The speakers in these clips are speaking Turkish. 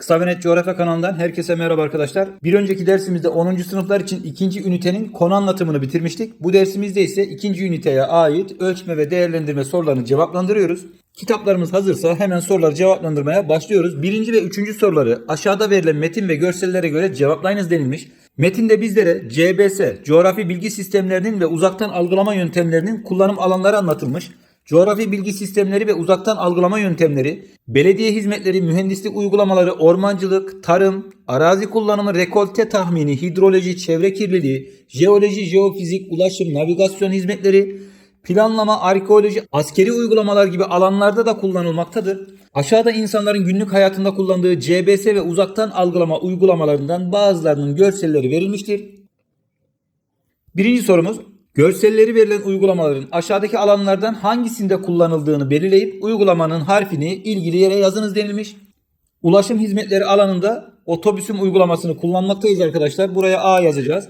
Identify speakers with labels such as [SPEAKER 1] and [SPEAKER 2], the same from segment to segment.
[SPEAKER 1] Kısa ve Net Coğrafya kanalından herkese merhaba arkadaşlar. Bir önceki dersimizde 10. sınıflar için ikinci ünitenin konu anlatımını bitirmiştik. Bu dersimizde ise ikinci üniteye ait ölçme ve değerlendirme sorularını cevaplandırıyoruz. Kitaplarımız hazırsa hemen soruları cevaplandırmaya başlıyoruz. Birinci ve üçüncü soruları aşağıda verilen metin ve görsellere göre cevaplayınız denilmiş. Metinde bizlere CBS, coğrafi bilgi sistemlerinin ve uzaktan algılama yöntemlerinin kullanım alanları anlatılmış. Coğrafi bilgi sistemleri ve uzaktan algılama yöntemleri, belediye hizmetleri, mühendislik uygulamaları, ormancılık, tarım, arazi kullanımı, rekolte tahmini, hidroloji, çevre kirliliği, jeoloji, jeofizik, ulaşım, navigasyon hizmetleri, planlama, arkeoloji, askeri uygulamalar gibi alanlarda da kullanılmaktadır. Aşağıda insanların günlük hayatında kullandığı CBS ve uzaktan algılama uygulamalarından bazılarının görselleri verilmiştir. Birinci sorumuz Görselleri verilen uygulamaların aşağıdaki alanlardan hangisinde kullanıldığını belirleyip uygulamanın harfini ilgili yere yazınız denilmiş. Ulaşım hizmetleri alanında otobüsüm uygulamasını kullanmaktayız arkadaşlar. Buraya A yazacağız.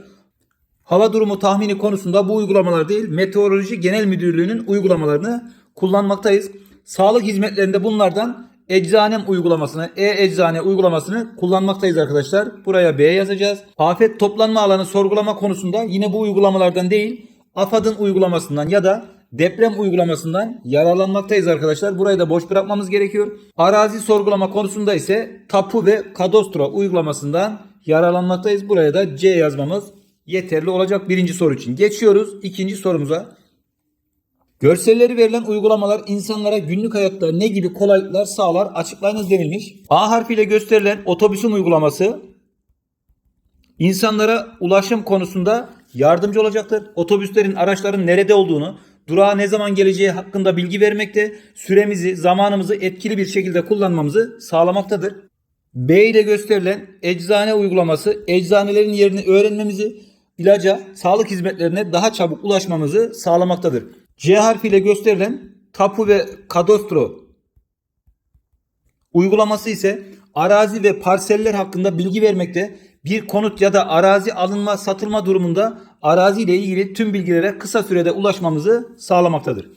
[SPEAKER 1] Hava durumu tahmini konusunda bu uygulamalar değil, Meteoroloji Genel Müdürlüğü'nün uygulamalarını kullanmaktayız. Sağlık hizmetlerinde bunlardan eczanem uygulamasını, e-eczane uygulamasını kullanmaktayız arkadaşlar. Buraya B yazacağız. Afet toplanma alanı sorgulama konusunda yine bu uygulamalardan değil, AFAD'ın uygulamasından ya da deprem uygulamasından yararlanmaktayız arkadaşlar. Burayı da boş bırakmamız gerekiyor. Arazi sorgulama konusunda ise tapu ve kadastro uygulamasından yararlanmaktayız. Buraya da C yazmamız yeterli olacak birinci soru için. Geçiyoruz ikinci sorumuza. Görselleri verilen uygulamalar insanlara günlük hayatta ne gibi kolaylıklar sağlar açıklayınız denilmiş. A harfiyle gösterilen otobüsün uygulaması insanlara ulaşım konusunda yardımcı olacaktır. Otobüslerin, araçların nerede olduğunu, durağa ne zaman geleceği hakkında bilgi vermekte, süremizi, zamanımızı etkili bir şekilde kullanmamızı sağlamaktadır. B ile gösterilen eczane uygulaması eczanelerin yerini öğrenmemizi, ilaca, sağlık hizmetlerine daha çabuk ulaşmamızı sağlamaktadır. C harfiyle gösterilen tapu ve kadastro uygulaması ise arazi ve parseller hakkında bilgi vermekte. Bir konut ya da arazi alınma satılma durumunda arazi ile ilgili tüm bilgilere kısa sürede ulaşmamızı sağlamaktadır.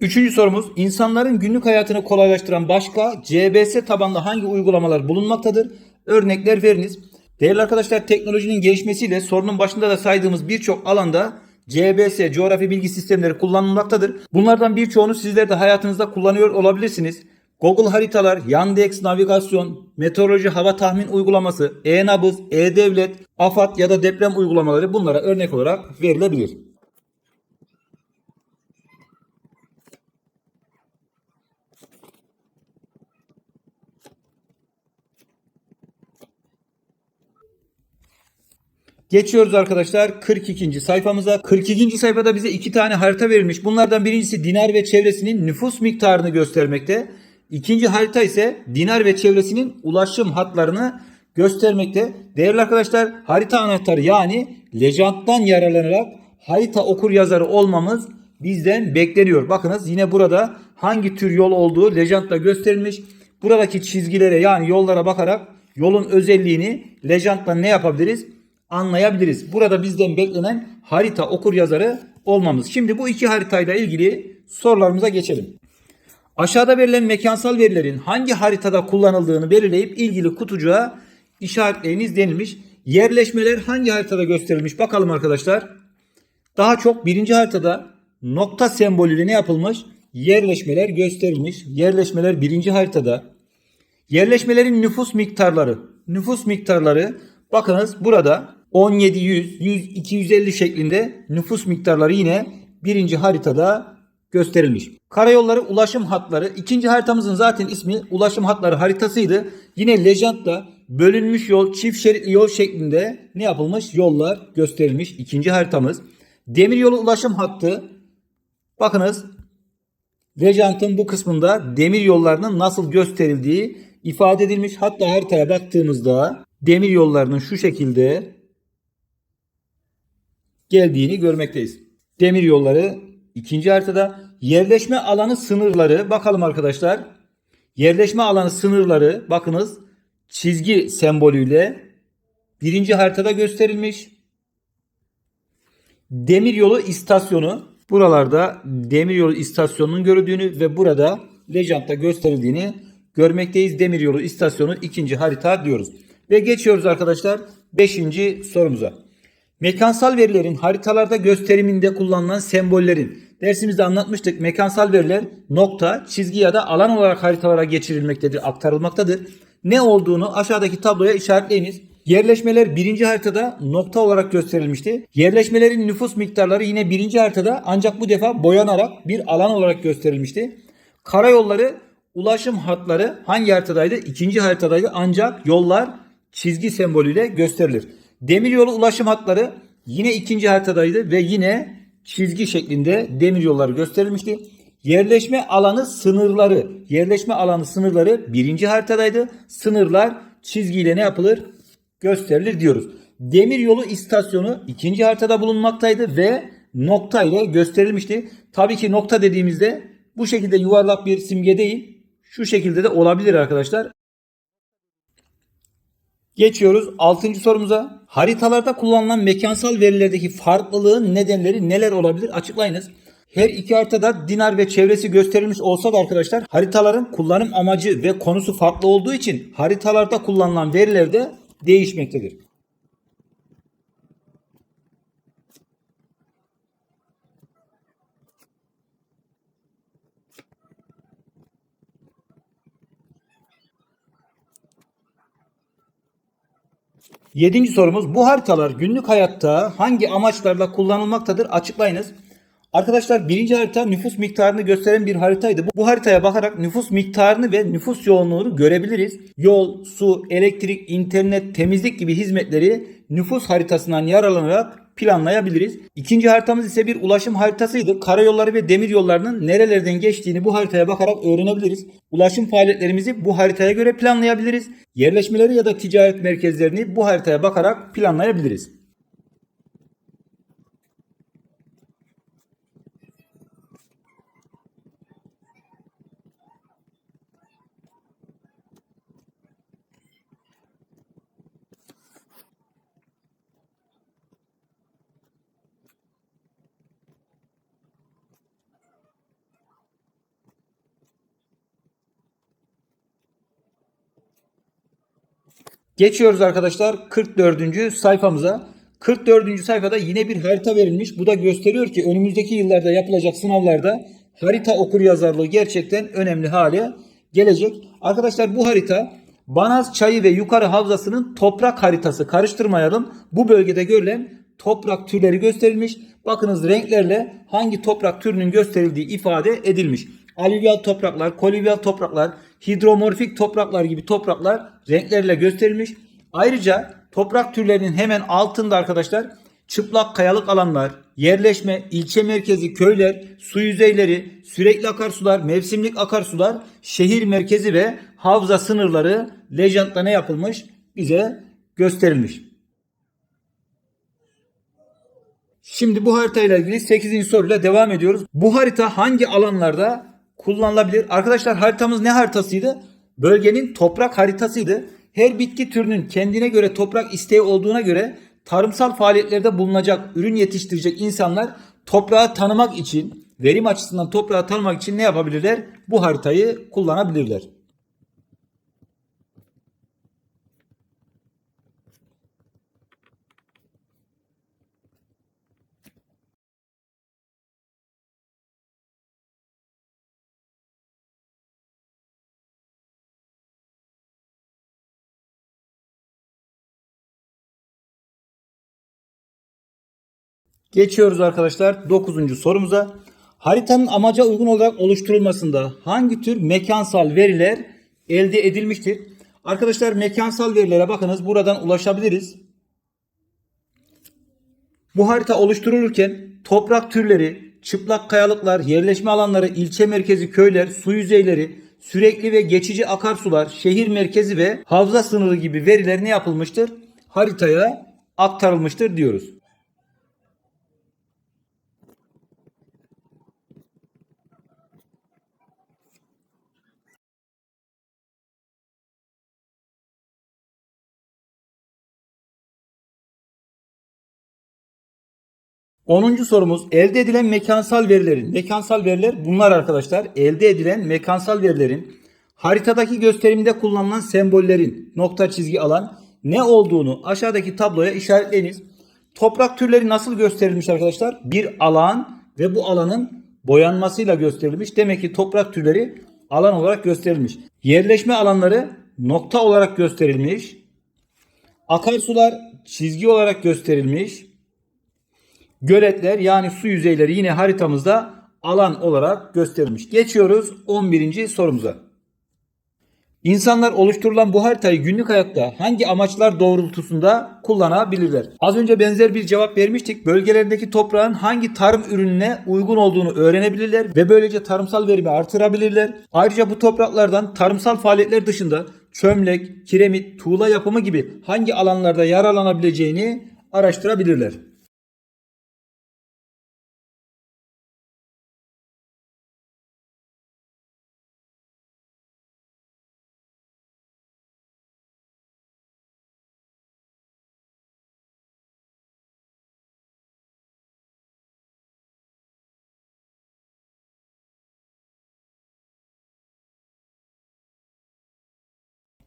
[SPEAKER 1] Üçüncü sorumuz insanların günlük hayatını kolaylaştıran başka CBS tabanlı hangi uygulamalar bulunmaktadır? Örnekler veriniz. Değerli arkadaşlar teknolojinin gelişmesiyle sorunun başında da saydığımız birçok alanda CBS, coğrafi bilgi sistemleri kullanılmaktadır. Bunlardan birçoğunu sizler de hayatınızda kullanıyor olabilirsiniz. Google haritalar, Yandex navigasyon, meteoroloji hava tahmin uygulaması, e-nabız, e-devlet, AFAD ya da deprem uygulamaları bunlara örnek olarak verilebilir. Geçiyoruz arkadaşlar 42. sayfamıza. 42. sayfada bize iki tane harita verilmiş. Bunlardan birincisi Dinar ve çevresinin nüfus miktarını göstermekte. İkinci harita ise Dinar ve çevresinin ulaşım hatlarını göstermekte. Değerli arkadaşlar harita anahtarı yani lejanttan yararlanarak harita okur yazarı olmamız bizden bekleniyor. Bakınız yine burada hangi tür yol olduğu lejantla gösterilmiş. Buradaki çizgilere yani yollara bakarak yolun özelliğini lejantla ne yapabiliriz? Anlayabiliriz. Burada bizden beklenen harita okur yazarı olmamız. Şimdi bu iki haritayla ilgili sorularımıza geçelim. Aşağıda verilen mekansal verilerin hangi haritada kullanıldığını belirleyip ilgili kutucuğa işaretleyiniz denilmiş. Yerleşmeler hangi haritada gösterilmiş bakalım arkadaşlar. Daha çok birinci haritada nokta sembolüyle ne yapılmış? Yerleşmeler gösterilmiş. Yerleşmeler birinci haritada. Yerleşmelerin nüfus miktarları. Nüfus miktarları bakınız burada 17, 100, 100, 250 şeklinde nüfus miktarları yine birinci haritada gösterilmiş. Karayolları ulaşım hatları. ikinci haritamızın zaten ismi ulaşım hatları haritasıydı. Yine Lejant'ta bölünmüş yol, çift şeritli yol şeklinde ne yapılmış? Yollar gösterilmiş. ikinci haritamız. Demiryolu ulaşım hattı. Bakınız Lejant'ın bu kısmında demir yollarının nasıl gösterildiği ifade edilmiş. Hatta haritaya baktığımızda demir yollarının şu şekilde geldiğini görmekteyiz. Demir yolları ikinci haritada yerleşme alanı sınırları bakalım arkadaşlar. Yerleşme alanı sınırları bakınız çizgi sembolüyle birinci haritada gösterilmiş. Demiryolu istasyonu buralarda demiryolu istasyonunun görüldüğünü ve burada Lejant'ta gösterildiğini görmekteyiz. Demiryolu istasyonu ikinci harita diyoruz. Ve geçiyoruz arkadaşlar 5. sorumuza. Mekansal verilerin haritalarda gösteriminde kullanılan sembollerin dersimizde anlatmıştık. Mekansal veriler nokta, çizgi ya da alan olarak haritalara geçirilmektedir, aktarılmaktadır. Ne olduğunu aşağıdaki tabloya işaretleyiniz. Yerleşmeler birinci haritada nokta olarak gösterilmişti. Yerleşmelerin nüfus miktarları yine birinci haritada ancak bu defa boyanarak bir alan olarak gösterilmişti. Karayolları ulaşım hatları hangi haritadaydı? İkinci haritadaydı ancak yollar çizgi sembolüyle gösterilir. Demiryolu ulaşım hatları yine ikinci haritadaydı ve yine çizgi şeklinde demir yolları gösterilmişti. Yerleşme alanı sınırları, yerleşme alanı sınırları birinci haritadaydı. Sınırlar çizgiyle ne yapılır? Gösterilir diyoruz. Demir yolu istasyonu ikinci haritada bulunmaktaydı ve nokta ile gösterilmişti. Tabii ki nokta dediğimizde bu şekilde yuvarlak bir simge değil, şu şekilde de olabilir arkadaşlar. Geçiyoruz 6. sorumuza. Haritalarda kullanılan mekansal verilerdeki farklılığın nedenleri neler olabilir? Açıklayınız. Her iki haritada dinar ve çevresi gösterilmiş olsa da arkadaşlar haritaların kullanım amacı ve konusu farklı olduğu için haritalarda kullanılan veriler de değişmektedir. Yedinci sorumuz bu haritalar günlük hayatta hangi amaçlarla kullanılmaktadır açıklayınız. Arkadaşlar birinci harita nüfus miktarını gösteren bir haritaydı. Bu haritaya bakarak nüfus miktarını ve nüfus yoğunluğunu görebiliriz. Yol, su, elektrik, internet, temizlik gibi hizmetleri nüfus haritasından yararlanarak planlayabiliriz. İkinci haritamız ise bir ulaşım haritasıydı. Karayolları ve demir yollarının nerelerden geçtiğini bu haritaya bakarak öğrenebiliriz. Ulaşım faaliyetlerimizi bu haritaya göre planlayabiliriz. Yerleşmeleri ya da ticaret merkezlerini bu haritaya bakarak planlayabiliriz. Geçiyoruz arkadaşlar 44. sayfamıza. 44. sayfada yine bir harita verilmiş. Bu da gösteriyor ki önümüzdeki yıllarda yapılacak sınavlarda harita okur yazarlığı gerçekten önemli hale gelecek. Arkadaşlar bu harita Banaz Çayı ve Yukarı Havzası'nın toprak haritası. Karıştırmayalım. Bu bölgede görülen toprak türleri gösterilmiş. Bakınız renklerle hangi toprak türünün gösterildiği ifade edilmiş. Alüvyal topraklar, kolüvyal topraklar, hidromorfik topraklar gibi topraklar renklerle gösterilmiş. Ayrıca toprak türlerinin hemen altında arkadaşlar çıplak kayalık alanlar, yerleşme, ilçe merkezi, köyler, su yüzeyleri, sürekli akarsular, mevsimlik akarsular, şehir merkezi ve havza sınırları lejantla ne yapılmış? Bize gösterilmiş. Şimdi bu haritayla ilgili 8. soruyla devam ediyoruz. Bu harita hangi alanlarda kullanılabilir? Arkadaşlar haritamız ne haritasıydı? Bölgenin toprak haritasıydı. Her bitki türünün kendine göre toprak isteği olduğuna göre tarımsal faaliyetlerde bulunacak, ürün yetiştirecek insanlar toprağı tanımak için, verim açısından toprağı tanımak için ne yapabilirler? Bu haritayı kullanabilirler. Geçiyoruz arkadaşlar 9. sorumuza. Haritanın amaca uygun olarak oluşturulmasında hangi tür mekansal veriler elde edilmiştir? Arkadaşlar mekansal verilere bakınız buradan ulaşabiliriz. Bu harita oluşturulurken toprak türleri, çıplak kayalıklar, yerleşme alanları, ilçe merkezi köyler, su yüzeyleri, sürekli ve geçici akarsular, şehir merkezi ve havza sınırı gibi veriler ne yapılmıştır? Haritaya aktarılmıştır diyoruz. Onuncu sorumuz elde edilen mekansal verilerin, mekansal veriler bunlar arkadaşlar. Elde edilen mekansal verilerin haritadaki gösterimde kullanılan sembollerin nokta çizgi alan ne olduğunu aşağıdaki tabloya işaretleyiniz. Toprak türleri nasıl gösterilmiş arkadaşlar? Bir alan ve bu alanın boyanmasıyla gösterilmiş. Demek ki toprak türleri alan olarak gösterilmiş. Yerleşme alanları nokta olarak gösterilmiş. Akarsular çizgi olarak gösterilmiş. Göletler yani su yüzeyleri yine haritamızda alan olarak gösterilmiş. Geçiyoruz 11. sorumuza. İnsanlar oluşturulan bu haritayı günlük hayatta hangi amaçlar doğrultusunda kullanabilirler? Az önce benzer bir cevap vermiştik. Bölgelerindeki toprağın hangi tarım ürününe uygun olduğunu öğrenebilirler ve böylece tarımsal verimi artırabilirler. Ayrıca bu topraklardan tarımsal faaliyetler dışında çömlek, kiremit, tuğla yapımı gibi hangi alanlarda yararlanabileceğini araştırabilirler.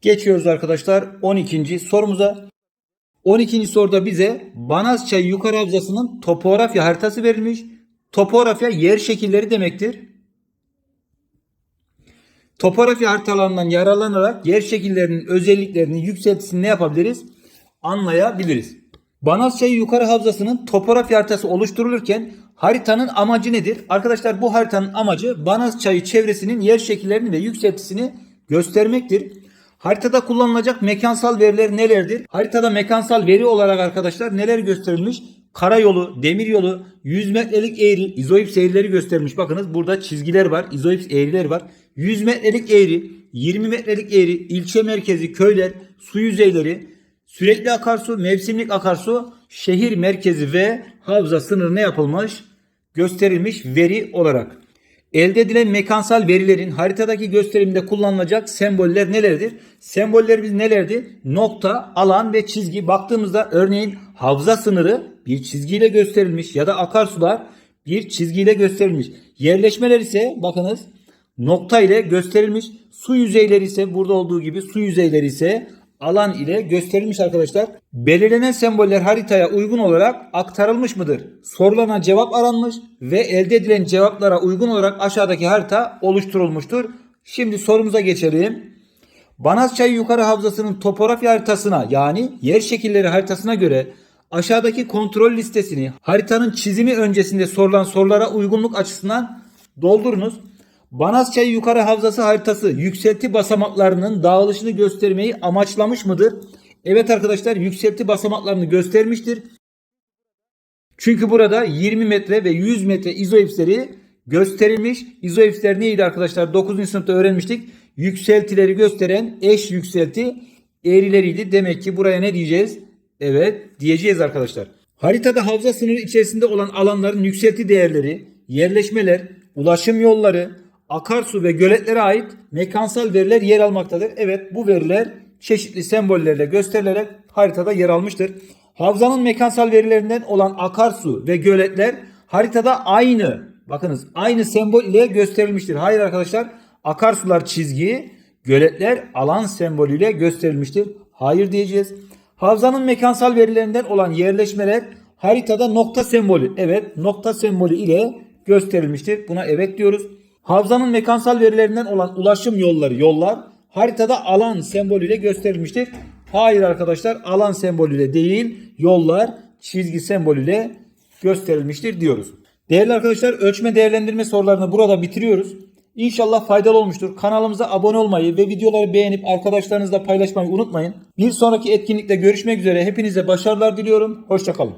[SPEAKER 1] Geçiyoruz arkadaşlar 12. sorumuza. 12. soruda bize Banazçay Yukarı Havzası'nın topografya haritası verilmiş. Topografya yer şekilleri demektir. Topografya haritalarından yararlanarak yer şekillerinin özelliklerini, yükseltisini ne yapabiliriz? Anlayabiliriz. Banazçay Yukarı Havzası'nın topografya haritası oluşturulurken haritanın amacı nedir? Arkadaşlar bu haritanın amacı Banazçay çevresinin yer şekillerini ve yükseltisini göstermektir. Haritada kullanılacak mekansal veriler nelerdir? Haritada mekansal veri olarak arkadaşlar neler gösterilmiş? Karayolu, demiryolu, 100 metrelik eğri, izoips eğrileri gösterilmiş. Bakınız burada çizgiler var, izoips eğriler var. 100 metrelik eğri, 20 metrelik eğri, ilçe merkezi, köyler, su yüzeyleri, sürekli akarsu, mevsimlik akarsu, şehir merkezi ve havza sınırı ne yapılmış? Gösterilmiş veri olarak. Elde edilen mekansal verilerin haritadaki gösterimde kullanılacak semboller nelerdir? Sembollerimiz nelerdi? Nokta, alan ve çizgi. Baktığımızda örneğin havza sınırı bir çizgiyle gösterilmiş ya da akarsular bir çizgiyle gösterilmiş. Yerleşmeler ise bakınız nokta ile gösterilmiş. Su yüzeyleri ise burada olduğu gibi su yüzeyleri ise alan ile gösterilmiş arkadaşlar. Belirlenen semboller haritaya uygun olarak aktarılmış mıdır? Sorulana cevap aranmış ve elde edilen cevaplara uygun olarak aşağıdaki harita oluşturulmuştur. Şimdi sorumuza geçelim. Banazçay Yukarı Havzası'nın topografya haritasına yani yer şekilleri haritasına göre aşağıdaki kontrol listesini haritanın çizimi öncesinde sorulan sorulara uygunluk açısından doldurunuz. Banazçay Yukarı Havzası haritası yükselti basamaklarının dağılışını göstermeyi amaçlamış mıdır? Evet arkadaşlar yükselti basamaklarını göstermiştir. Çünkü burada 20 metre ve 100 metre izoipsleri gösterilmiş. İzoipsler neydi arkadaşlar? 9. sınıfta öğrenmiştik. Yükseltileri gösteren eş yükselti eğrileriydi. Demek ki buraya ne diyeceğiz? Evet diyeceğiz arkadaşlar. Haritada havza sınırı içerisinde olan alanların yükselti değerleri, yerleşmeler, ulaşım yolları, akarsu ve göletlere ait mekansal veriler yer almaktadır. Evet bu veriler çeşitli sembollerle gösterilerek haritada yer almıştır. Havzanın mekansal verilerinden olan akarsu ve göletler haritada aynı bakınız aynı sembol ile gösterilmiştir. Hayır arkadaşlar akarsular çizgi, göletler alan sembolüyle gösterilmiştir. Hayır diyeceğiz. Havzanın mekansal verilerinden olan yerleşmeler haritada nokta sembolü. Evet nokta sembolü ile gösterilmiştir. Buna evet diyoruz. Havzanın mekansal verilerinden olan ulaşım yolları, yollar haritada alan sembolüyle gösterilmiştir. Hayır arkadaşlar alan sembolüyle değil yollar çizgi sembolüyle gösterilmiştir diyoruz. Değerli arkadaşlar ölçme değerlendirme sorularını burada bitiriyoruz. İnşallah faydalı olmuştur. Kanalımıza abone olmayı ve videoları beğenip arkadaşlarınızla paylaşmayı unutmayın. Bir sonraki etkinlikte görüşmek üzere. Hepinize başarılar diliyorum. Hoşçakalın.